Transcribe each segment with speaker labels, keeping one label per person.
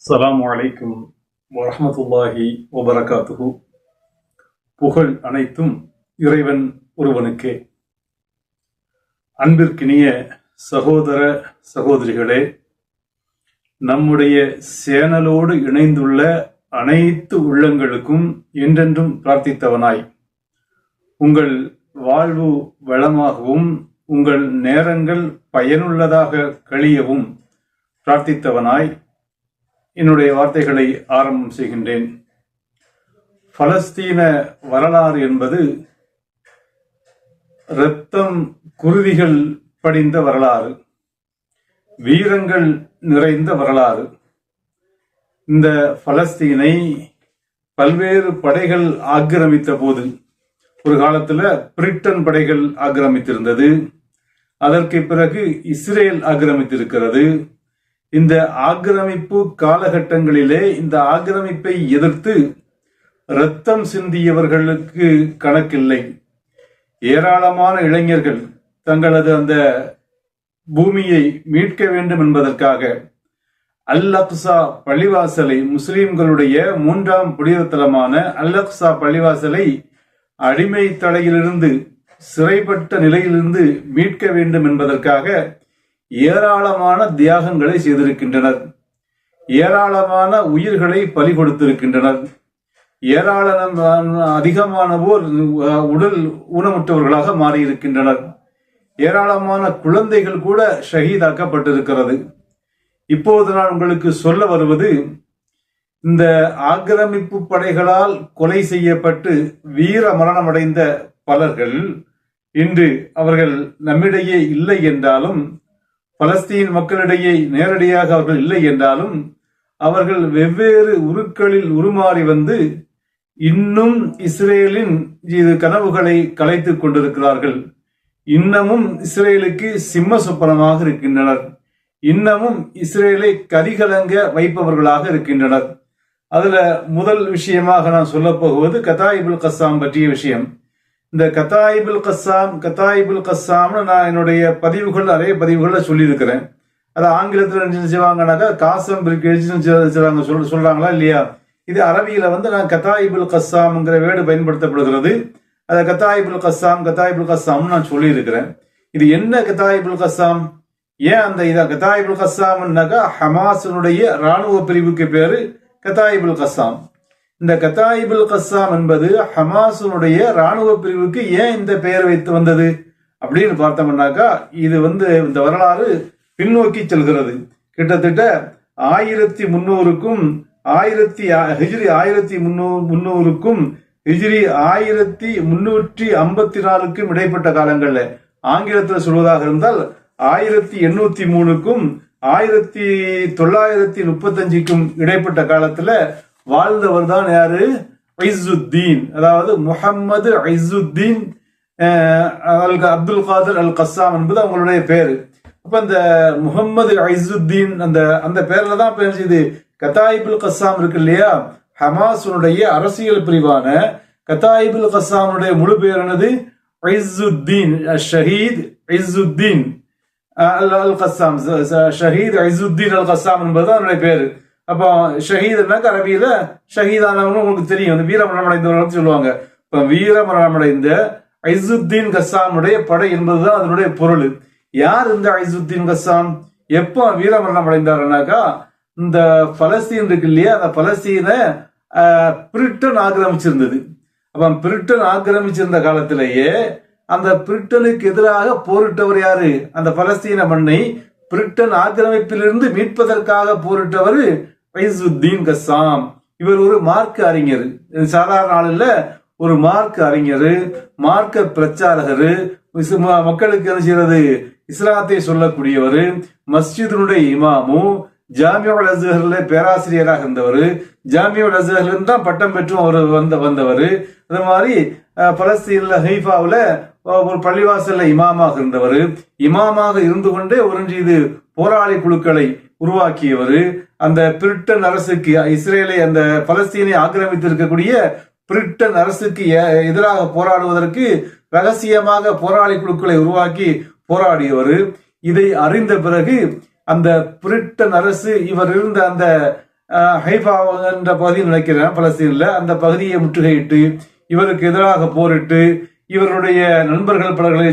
Speaker 1: அஸ்ஸலாமு வலைக்கும் வரமத்துல்லாஹி வபரகாத்துஹு. புகழ் அனைத்தும் இறைவன் ஒருவனுக்கே. அன்பிற்கினிய சகோதர சகோதரிகளே நம்முடைய சேனலோடு இணைந்துள்ள அனைத்து உள்ளங்களுக்கும் என்றென்றும் பிரார்த்தித்தவனாய். உங்கள் வாழ்வு வளமாகவும் உங்கள் நேரங்கள் பயனுள்ளதாக கழியவும் பிரார்த்தித்தவனாய். என்னுடைய வார்த்தைகளை ஆரம்பம் செய்கின்றேன். பலஸ்தீன வரலாறு என்பது இரத்தம் குருதிகள் படிந்த வரலாறு வீரங்கள் நிறைந்த வரலாறு. இந்த பலஸ்தீனை பல்வேறு படைகள் ஆக்கிரமித்த போது ஒரு காலத்துல பிரிட்டன் படைகள் ஆக்கிரமித்திருந்தது. அதற்கு பிறகு இஸ்ரேல் ஆக்கிரமித்திருக்கிறது. இந்த ஆக்கிரமிப்பு காலகட்டங்களிலே இந்த ஆக்கிரமிப்பை எதிர்த்து ரத்தம் சிந்தியவர்களுக்கு கணக்கில்லை. ஏராளமான இளைஞர்கள் தங்களது அந்த பூமியை மீட்க வேண்டும் என்பதற்காக அல் அப்சா பள்ளிவாசலை முஸ்லிம்களுடைய மூன்றாம் புனிதத்தலமான அல் அப்சா பள்ளிவாசலை அடிமை தடையிலிருந்து சிறைப்பட்ட நிலையிலிருந்து மீட்க வேண்டும் என்பதற்காக ஏராளமான தியாகங்களை செய்திருக்கின்றனர். ஏராளமான உயிர்களை பலி கொடுத்திருக்கின்றனர். ஏராளமான அதிகமானவோர் உடல் ஊனமுற்றவர்களாக மாறியிருக்கின்றனர். ஏராளமான குழந்தைகள் கூட ஷஹீதாக்கப்பட்டிருக்கிறது. இப்போது நான் உங்களுக்கு சொல்ல வருவது இந்த ஆக்கிரமிப்பு படைகளால் கொலை செய்யப்பட்டு வீர மரணமடைந்த பலர்கள் இன்று அவர்கள் நம்மிடையே இல்லை என்றாலும் பலஸ்தீன் மக்களிடையே நேரடியாக அவர்கள் இல்லை என்றாலும் அவர்கள் வெவ்வேறு உருக்களில் உருமாறி வந்து இன்னும் இஸ்ரேலின் இது கனவுகளை கலைத்துக் கொண்டிருக்கிறார்கள். இன்னமும் இஸ்ரேலுக்கு சிம்ம சொப்பனமாக இருக்கின்றனர். இன்னமும் இஸ்ரேலை கரிகலங்க வைப்பவர்களாக இருக்கின்றனர். அதுல முதல் விஷயமாக நான் சொல்ல போகுவது கதாயிபுல் கஸ்ஸாம் பற்றிய விஷயம். இந்த கத்தாயிபுல் கஸ்ஸாம் கத்தாயிபுல் கஸ்ஸாம்னு நான் என்னுடைய பதிவுகள் நிறைய பதிவுகளில் சொல்லியிருக்கிறேன். அது ஆங்கிலத்தில் என்ன செய்வாங்கன்னாக்கா காசம் சொல்றாங்க சொல் சொல்கிறாங்களா இல்லையா? இது அரபியில் வந்து நான் கத்தாயிபுல் கஸ்ஸாம்ங்கிற வேர்டு பயன்படுத்தப்படுகிறது. அதை கத்தாயிபுல் கஸ்ஸாம் கத்தாயிபுல் கஸ்ஸாம்னு நான் சொல்லியிருக்கிறேன். இது என்ன கத்தாயிபுல் கஸ்ஸாம்? ஏன் அந்த இதை கத்தாயிபுல் கஸ்ஸாம்னாக்கா ஹமாஸனுடைய ராணுவ பிரிவுக்கு பேர் கத்தாயிபுல் கஸ்ஸாம். இந்த கத்தாயிபுல் கஸ்ஸாம் என்பது ஹமாஸனுடைய ராணுவ பிரிவுக்கு ஏன் இந்த பெயர் வைத்து வந்தது? அப்படின்னு பார்த்தோம்னாக்கா இது வந்து இந்த வரலாறு பின்னோக்கி செல்கிறது. கிட்டத்தட்ட ஆயிரத்தி முன்னூறுக்கும் ஆயிரத்தி ஹிஜ்ரி ஆயிரத்தி முன்னூறு முன்னூறுக்கும் ஹிஜ்ரி ஆயிரத்தி முன்னூற்றி ஐம்பத்தி நாலுக்கும் இடைப்பட்ட காலங்களில். ஆங்கிலத்தில் சொல்வதாக இருந்தால் ஆயிரத்தி எண்ணூத்தி மூணுக்கும் ஆயிரத்தி தொள்ளாயிரத்தி முப்பத்தஞ்சுக்கும் இடைப்பட்ட காலத்துல வாழ்ந்தவர் தான் யாரு? ஐசுத்தீன் அதாவது Muhammad Izzuddin Abdul Qadir al Qassam என்பது அவங்களுடைய பேரு. அப்ப இந்த முகம்மது ஐசுத்தீன் அந்த அந்த பேர்ல தான் பேசுது கத்தாயிபுல் கஸ்ஸாம் இருக்கு இல்லையா? ஹமாஸுடைய அரசியல் பிரிவான கத்தாயிபுல் கஸ்ஸாமுடைய முழு பேர் என்னது? ஐசுத்தீன் ஷஹீத் ஐசுத்தீன் அல் அல் கஸ்ஸாம் ஷஹீத் ஐசுத்தீன் அல் கஸ்ஸாம் என்பது அவனுடைய பேரு. அப்போ ஷஹீதுனாக்க அரபியில ஷஹீதானவங்க உங்களுக்கு தெரியும். அந்த வீரமரணம் அடைந்தவர்கள் சொல்லுவாங்க. இப்ப வீரமரணம் அடைந்த ஐசுத்தீன் கசாமுடைய படை என்பதுதான் அதனுடைய பொருள். யார் இந்த ஐசுத்தீன் கசாம் எப்போ வீரமரணம் அடைந்தாருனாக்கா இந்த பலஸ்தீன் இருக்கு இல்லையா? அந்த பலஸ்தீனை பிரிட்டன் ஆக்கிரமிச்சிருந்தது. அப்ப பிரிட்டன் ஆக்கிரமிச்சிருந்த காலத்திலேயே அந்த பிரிட்டனுக்கு எதிராக போரிட்டவர் யாரு? அந்த பலஸ்தீன மண்ணை பிரிட்டன் ஆக்கிரமிப்பிலிருந்து மீட்பதற்காக போரிட்டவர் ஐசுத்தீன் கசாம். இவர் ஒரு மார்க் அறிஞர். சாதாரண ஆளில் ஒரு மார்க் அறிஞர் மார்க்க பிரச்சாரகர். மக்களுக்கு என்ன செய்யறது? இஸ்லாத்தை சொல்லக்கூடியவர் மஸ்ஜிதனுடைய இமாமும் ஜாமியோல் அஸ்ஹர்ல பேராசிரியராக இருந்தவர். ஜாமியோட அஸ்ஹர்ல தான் பட்டம் பெற்றும் அவர் வந்த வந்தவர். அது மாதிரி பலஸ்தீன்ல ஹைஃபாவில் ஒரு பள்ளிவாசல்ல இமாமாக இருந்தவர். இமாமாக இருந்து கொண்டே ஒரு இது போராளி குழுக்களை உருவாக்கியவர். அந்த பிரிட்டன் அரசுக்கு இஸ்ரேலை அந்த பலஸ்தீனை ஆக்கிரமித்திருக்கக்கூடிய பிரிட்டன் அரசுக்கு எதிராக போராடுவதற்கு ரகசியமாக போராளி குழுக்களை உருவாக்கி போராடியவர். இதை அறிந்த பிறகு அந்த பிரிட்டன் அரசு இவர் இருந்த அந்த அஹ், ஹைஃபா என்ற பகுதியில் நினைக்கிறேன் பலஸ்தீன்ல அந்த பகுதியை முற்றுகையிட்டு இவருக்கு எதிராக போரிட்டு இவருடைய நண்பர்கள் பலர்களை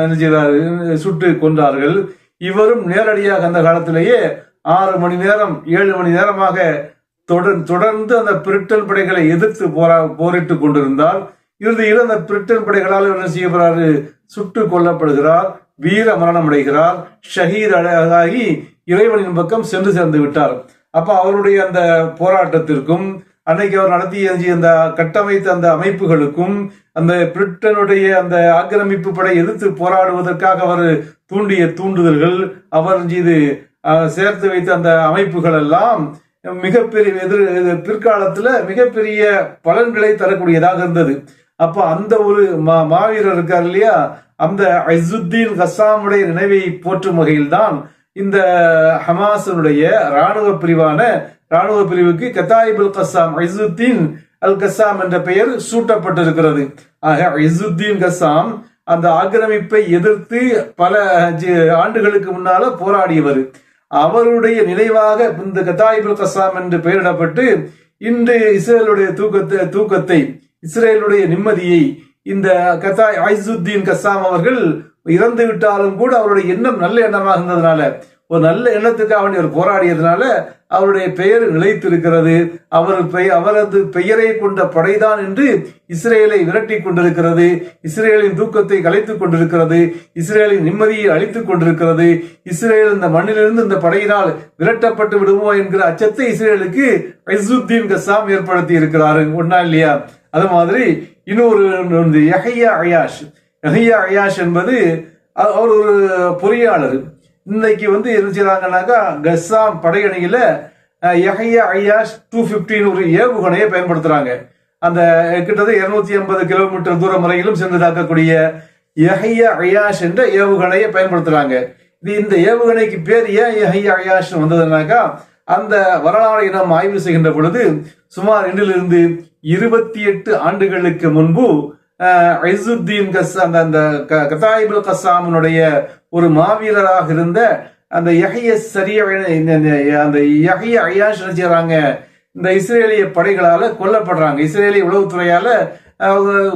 Speaker 1: என்ன செய்தார் சுட்டு கொண்டார்கள் இவரும் நேரடியாக அந்த காலத்திலேயே ஆறு மணி நேரம் ஏழு மணி நேரமாக தொடர் தொடர்ந்து அந்த பிரிட்டன் படைகளை எதிர்த்து போரா போரிட்டு கொண்டிருந்தால் இறுதியில் அந்த பிரிட்டன் படைகளால் என்ன செய்யப்படுறாரு சுட்டு கொல்லப்படுகிறார் வீர மரணம் அடைகிறார் ஷஹீத் அழகாகி இறைவனின் பக்கம் சென்று சேர்ந்து விட்டார். அப்ப அவருடைய அந்த போராட்டத்திற்கும் அன்னைக்கு அவர் நடத்திய அந்த கட்டமைத்த அந்த அமைப்புகளுக்கும் அந்த பிரிட்டனுடைய அந்த ஆக்கிரமிப்பு படை எதிர்த்து போராடுவதற்காக அவர் தூண்டிய தூண்டுதல்கள் அவர் மீது சேர்த்து வைத்த அந்த அமைப்புகள் எல்லாம் மிகப்பெரிய எதிர் பிற்காலத்துல மிகப்பெரிய பலன்களை தரக்கூடியதாக இருந்தது. அப்ப அந்த ஒரு மா- மாவீரர் இருக்கார் இல்லையா? அந்த ஐசுத்தீன் கசாமுடைய நினைவை போற்றும் வகையில்தான் இந்த ஹமாசனுடைய ராணுவ பிரிவான ராணுவ பிரிவுக்கு கத்தாயிபுல் கசாம் ஐசுத்தீன் அல் கசாம் என்ற பெயர் சூட்டப்பட்டிருக்கிறது. ஆக ஐசுத்தீன் கசாம் அந்த ஆக்கிரமிப்பை எதிர்த்து பல ஜி- ஆண்டுகளுக்கு முன்னால போராடியவர். அவருடைய நினைவாக இந்த கதாயிபுல் கசாம் என்று பெயரிடப்பட்டு இன்று இஸ்ரேலுடைய தூக்கத்தை தூக்கத்தை இஸ்ரேலுடைய நிம்மதியை இந்த கதாய் ஐசுத்தீன் கசாம் அவர்கள் இறந்து விட்டாலும் கூட அவருடைய எண்ணம் நல்ல எண்ணமாக இருந்ததுனால ஒரு நல்ல எண்ணத்துக்காக வேண்டி அவர் போராடியதுனால அவருடைய பெயர் நிலைத்திருக்கிறது. அவர் பெய- அவரது பெயரை கொண்ட படைதான் என்று இஸ்ரேலை விரட்டி கொண்டிருக்கிறது. இஸ்ரேலின் தூக்கத்தை கலைத்துக் கொண்டிருக்கிறது. இஸ்ரேலின் நிம்மதியை அழித்துக் கொண்டிருக்கிறது. இஸ்ரேல் இந்த மண்ணிலிருந்து இந்த படையினால் விரட்டப்பட்டு விடுமோ என்கிற அச்சத்தை இஸ்ரேலுக்கு ஐசுத்தீன் கசாம் ஏற்படுத்தி இருக்கிறாரு ஒன்னா இல்லையா? அது மாதிரி இன்னொரு ஒன்று யஹையா அயாஷ். யஹையா அயாஷ் என்பது அவர் ஒரு பொறியாளர். இன்னைக்கு வந்து என்ன செய்றாங்கன்னாக்கா கஸ்ஸாம் படையணியில அஹ், யஹையா டூ பிப்டின்னு ஒரு ஏவுகணையை பயன்படுத்துறாங்க. அந்த கிட்டத்தட்ட இருநூத்தி எண்பது கிலோமீட்டர் தூரம் வரையிலும் சென்று தாக்கக்கூடிய யஹையா ஐயாஷ் என்ற ஏவுகணையை பயன்படுத்துறாங்க. இது இந்த ஏவுகணைக்கு பேர் ஏன் யஹையா அயாஷ் வந்ததுனாக்கா அந்த வரலாறை நாம் ஆய்வு செய்கின்ற பொழுது சுமார் இன்றிலிருந்து இருபத்தி எட்டு ஆண்டுகளுக்கு முன்பு ஐசுத்தீன் கஸ் அந்த அந்த க- கசாமனுடைய ஒரு மாவீரராக இருந்த அந்த யஹிய சரிய அந்த யஹிய அயாஷ் என்ன இந்த இஸ்ரேலிய படைகளால கொல்லப்படுறாங்க. இஸ்ரேலிய உளவுத்துறையால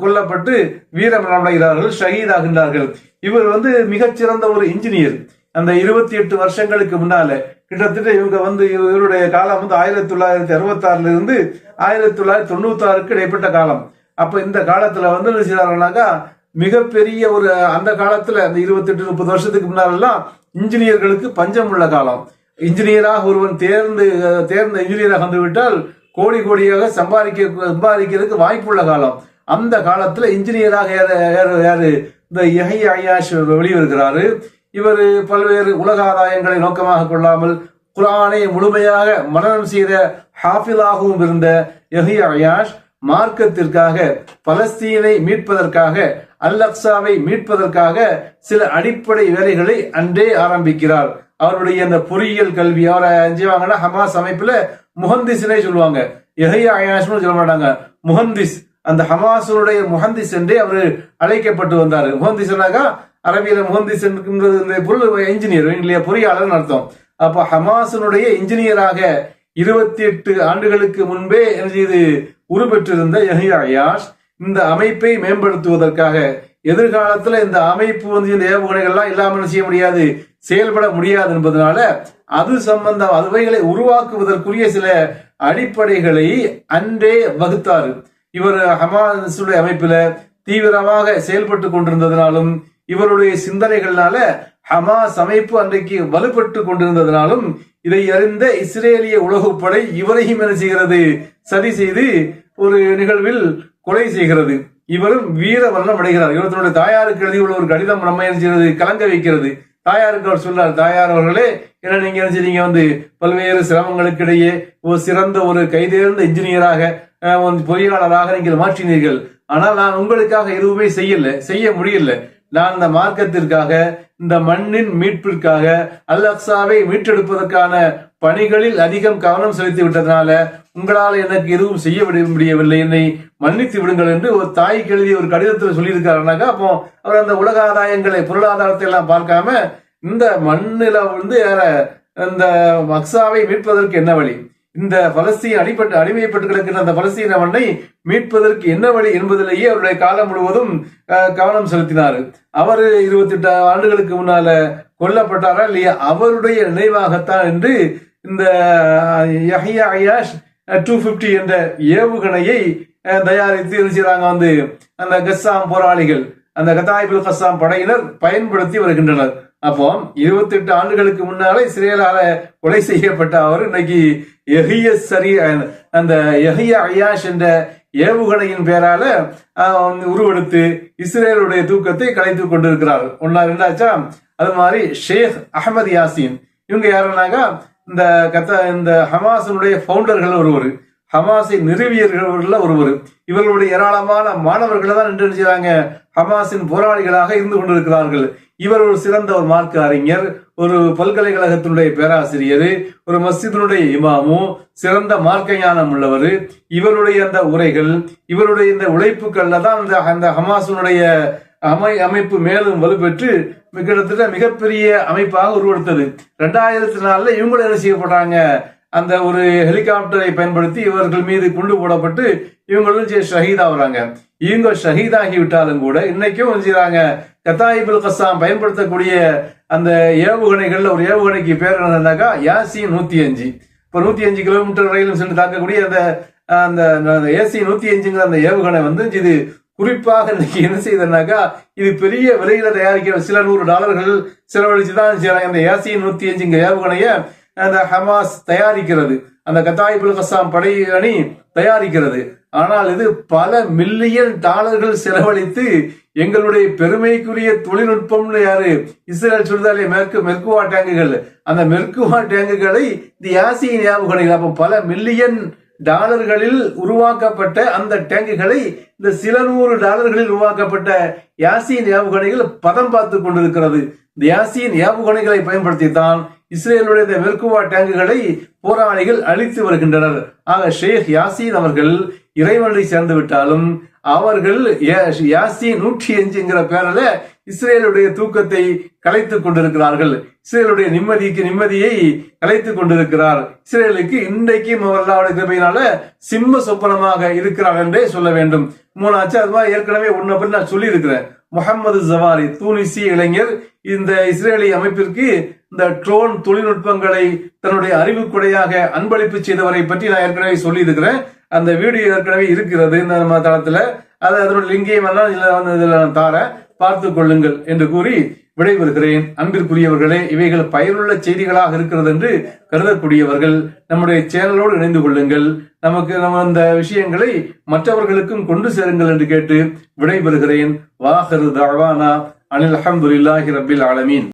Speaker 1: கொல்லப்பட்டு வீரமரணம் அடைகிறார்கள் ஷஹீத் ஆகின்றார்கள். இவர் வந்து மிகச்சிறந்த ஒரு இன்ஜினியர் அந்த இருபத்தி எட்டு வருஷங்களுக்கு முன்னால கிட்டத்தட்ட இவங்க வந்து இவருடைய காலம் வந்து ஆயிரத்தி தொள்ளாயிரத்தி அறுபத்தி ஆறுல இருந்து ஆயிரத்தி தொள்ளாயிரத்தி தொண்ணூத்தி ஆறுக்கு இடைப்பட்ட காலம். அப்ப இந்த காலத்துல வந்து என்ன செய்யறாங்கன்னாக்கா மிகப்பெரிய ஒரு அந்த காலத்துல அந்த இருபத்தெட்டு முப்பது வருஷத்துக்கு முன்னாலெல்லாம் இன்ஜினியர்களுக்கு பஞ்சம் உள்ள காலம். இன்ஜினியராக ஒருவன் தேர்ந்து தேர்ந்த இன்ஜினியராக வந்துவிட்டால் கோடி கோடியாக சம்பாதிக்க சம்பாதிக்கிறதுக்கு வாய்ப்புள்ள காலம். அந்த காலத்துல இன்ஜினியராக யார் யார் இந்த எஹை அயாஷ் வெளிவருகிறாரு. இவர் பல்வேறு உலக ஆதாயங்களை நோக்கமாக கொள்ளாமல் குரானை முழுமையாக மனநம் செய்த ஹாஃபிலாகவும் இருந்த எஹி அயாஷ் மார்க்கத்திற்காக பலஸ்தீனை மீட்பதற்காக அல் அக்சாவை மீட்பதற்காக சில அடிப்படை வேலைகளை அன்றே ஆரம்பிக்கிறார். அவருடைய அந்த பொறியியல் கல்வி அவரை செய்வாங்கன்னா ஹமாஸ் அமைப்புல முஹந்திஸ்னே சொல்லுவாங்க. எஹையா சொல்ல மாட்டாங்க. முஹந்திஸ் அந்த ஹமாசுடைய முஹந்திஸ் என்றே அவர் அழைக்கப்பட்டு வந்தார். முஹந்திஸ்னாக்கா அரபியில முஹந்திஸ் என்கின்றது இந்த பொருள் இன்ஜினியர் இல்லையா பொறியாளர்னு அர்த்தம். அப்ப ஹமாசுனுடைய இன்ஜினியராக இருபத்தி எட்டு ஆண்டுகளுக்கு முன்பே என்ன செய்து உருப்பெற்றிருந்த யஹியா இந்த அமைப்பை மேம்படுத்துவதற்காக எதிர்காலத்துல இந்த அமைப்பு வந்து இந்த ஏவுகணைகள்லாம் இல்லாம என்ன செய்ய முடியாது செயல்பட முடியாது என்பதனால அது சம்பந்தம் அதுவைகளை உருவாக்குவதற்குரிய சில அடிப்படைகளை அன்றே வகுத்தாரு. இவர் ஹமாசுடைய அமைப்புல தீவிரமாக செயல்பட்டு கொண்டிருந்ததுனாலும் இவருடைய சிந்தனைகள்னால ஹமாஸ் அமைப்பு அன்றைக்கு வலுப்பட்டு கொண்டிருந்ததனாலும் இதை அறிந்த இஸ்ரேலிய உலகப்படை இவரையும் என்ன செய்கிறது? சதி செய்து ஒரு நிகழ்வில் கொலை செய்கிறது. இவரும் வீர வர்ணம் அடைகிறார். இவர் தன்னுடைய தாயாருக்கு எழுதியுள்ள ஒரு கடிதம் நம்ம என்ன செய்கிறது? கலங்க வைக்கிறது. தாயாருக்கு அவர் சொல்றார் தாயார் அவர்களே என்ன நீங்க என்ன செய்றீங்க? வந்து பல்வேறு சிரமங்களுக்கு இடையே ஒரு சிறந்த ஒரு கைதேர்ந்த இன்ஜினியராக பொறியாளராக நீங்கள் மாற்றினீர்கள். ஆனால் நான் உங்களுக்காக எதுவுமே செய்யல செய்ய முடியல. நான் இந்த மார்க்கத்திற்காக இந்த மண்ணின் மீட்பிற்காக அல் அக்ஸாவை மீட்டெடுப்பதற்கான பணிகளில் அதிகம் கவனம் செலுத்தி விட்டதனால உங்களால் எனக்கு எதுவும் செய்ய விட- முடியவில்லை. என்னை மன்னித்து விடுங்கள் என்று ஒரு தாய்க்கு எழுதிய ஒரு கடிதத்தில் சொல்லியிருக்காருனாக்கா அப்போ அவர் அந்த உலக ஆதாயங்களை பொருளாதாரத்தை எல்லாம் பார்க்காம இந்த மண்ணில வந்து யார இந்த அக்ஸாவை மீட்பதற்கு என்ன வழி? இந்த பலஸ்தீன் அடிப்பட்டு அடிமைப்பட்டு கிடக்கிற அந்த பலஸ்தீன மண்ணை மீட்பதற்கு என்ன வழி என்பதிலேயே அவருடைய காலம் முழுவதும் அஹ், கவனம் செலுத்தினார். அவர் இருபத்தி எட்டு ஆண்டுகளுக்கு முன்னால கொல்லப்பட்டாரா இல்லையா? அவருடைய நினைவாகத்தான் என்று இந்த யஹ்யா அயாஷ் டூ பிப்டி என்ற ஏவுகணையை அஹ், தயாரித்து என்ன வந்து அந்த கஸ்ஸாம் போராளிகள் அந்த கத்தாயிபுல் கஸ்ஸாம் படையினர் பயன்படுத்தி வருகின்றனர். அப்போ இருபத்தி எட்டு ஆண்டுகளுக்கு முன்னாலே இஸ்ரேலால கொலை செய்யப்பட்ட அவர் இன்னைக்கு எஹிய சரி அந்த எஹிய அயாஷ் என்ற ஏவுகணையின் பேரால உருவெடுத்து இஸ்ரேலுடைய தூக்கத்தை கலைத்துக் கொண்டிருக்கிறார். ஒன்னா ரெண்டாச்சா? அது மாதிரி ஷேக் அகமது யாசின். இவங்க யாருனாக்கா இந்த கத்த இந்த ஹமாஸினுடைய பவுண்டர்கள் ஒருவர் ஹமாஸை நிறுவியர்கள் ஒருவர். இவர்களுடைய ஏராளமான மாணவர்களை தான் நின்று செய்றாங்க ஹமாஸின் போராளிகளாக இருந்து கொண்டிருக்கிறார்கள். இவர் ஒரு சிறந்த ஒரு மார்க்க அறிஞர் ஒரு பல்கலைக்கழகத்தினுடைய பேராசிரியர் ஒரு மஸ்ஜிதினுடைய இமாமும் சிறந்த மார்க்க ஞானம் உள்ளவர். இவருடைய அந்த உரைகள் இவருடைய இந்த உழைப்புகள்ல தான் அந்த அந்த ஹமாசுனுடைய அமை அமைப்பு மேலும் வலுப்பெற்று கிட்டத்தட்ட மிகப்பெரிய அமைப்பாக உருவெடுத்தது. ரெண்டாயிரத்தி நாலுல இவங்களும் என்ன செய்யப்படுறாங்க அந்த ஒரு ஹெலிகாப்டரை பயன்படுத்தி இவர்கள் மீது குண்டு போடப்பட்டு இவங்களும் சே- ஷஹீத் ஆகுறாங்க. இவங்க ஷஹீதாகி விட்டாலும் கூட இன்னைக்கும் செய்யறாங்க கத்தாயிபுல் கசாம் பயன்படுத்தக்கூடிய அந்த ஏவுகணைகள்ல ஒரு ஏவுகணைக்கு பேர் என்னன்னாக்கா யாசி நூத்தி அஞ்சு இப்போ நூத்தி அஞ்சு கிலோமீட்டர் ரயிலும் சென்று தாக்கக்கூடிய அந்த அந்த ஏசி நூத்தி அஞ்சுங்கிற அந்த ஏவுகணை வந்து இது குறிப்பாக இன்னைக்கு என்ன செய்யுதுன்னாக்கா இது பெரிய விலையில தயாரிக்கிற சில நூறு டாலர்கள் செலவழிச்சு தான் செய்றாங்க ஏசி நூத்தி அஞ்சுங்க ஏவுகணையை அந்த ஹமாஸ் தயாரிக்கிறது. அந்த கத்தாயிபுல் கசாம் படை அணி தயாரிக்கிறது. ஆனால் இது பல மில்லியன் டாலர்கள் செலவழித்து எங்களுடைய பெருமைக்குரிய தொழில்நுட்பம்னு யாரு? இஸ்ரேல் சொல்லுதாலே மேற்கு மெர்குவா டேங்குகள். அந்த மெர்குவா டேங்குகளை இந்த யாசியின் ஏவுகணைகள் அப்போ பல மில்லியன் டாலர்களில் உருவாக்கப்பட்ட அந்த டேங்குகளை இந்த சில நூறு டாலர்களில் உருவாக்கப்பட்ட யாசியின் ஏவுகணைகள் பதம் பார்த்து கொண்டிருக்கிறது. இந்த யாசியின் ஏவுகணைகளை பயன்படுத்தித்தான் இஸ்ரேலுடைய மெர்குவா டேங்குகளை போராளிகள் அழித்து வருகின்றனர். ஆக ஷேக் யாசீன் அவர்கள் இறைவனை சேர்ந்து விட்டாலும் அவர்கள் யா- யாசீன் நூற்றி அஞ்சுங்கிற பேரில் இஸ்ரேலுடைய தூக்கத்தை கலைத்துக் கொண்டிருக்கிறார்கள். இஸ்ரேலுடைய நிம்மதிக்கு நிம்மதியை கலைத்துக் கொண்டிருக்கிறார். இஸ்ரேலுக்கு இன்றைக்கும் அவர்களுடைய கிருமையினால சிம்ம சொப்பனமாக இருக்கிறார் என்றே சொல்ல வேண்டும். மூணாச்சு அது மாதிரி ஏற்கனவே உன்னை பற்றி நான் சொல்லி இருக்கிறேன் முகமது ஜவாரி தூனிசிய இளைஞர் இந்த இஸ்ரேலி அமைப்பிற்கு இந்த ட்ரோன் தொழில்நுட்பங்களை தன்னுடைய அறிவுக்குடையாக அன்பளிப்பு செய்தவரை பற்றி நான் ஏற்கனவே சொல்லி இருக்கிறேன் அந்த வீடியோ ஏற்கனவே இருக்கிறது இந்த நம்ம தளத்துல. அது அதனுடைய லிங்கையும் எல்லாம் இதுல வந்து நான் தாரேன். பார்த்து கொள்ளுங்கள் என்று கூறி விடைபெறுகிறேன். அன்பிற்குரியவர்களே இவைகள் பயனுள்ள செய்திகளாக இருக்கிறது என்று கருதக்கூடியவர்கள் நம்முடைய சேனலோடு இணைந்து கொள்ளுங்கள். நமக்கு நம்ம அந்த விஷயங்களை மற்றவர்களுக்கும் கொண்டு சேருங்கள் என்று கேட்டு விடைபெறுகிறேன். வாஹரு தாவானா அனில் அஹமதுல்லாஹி ரபில் ஆலமீன்.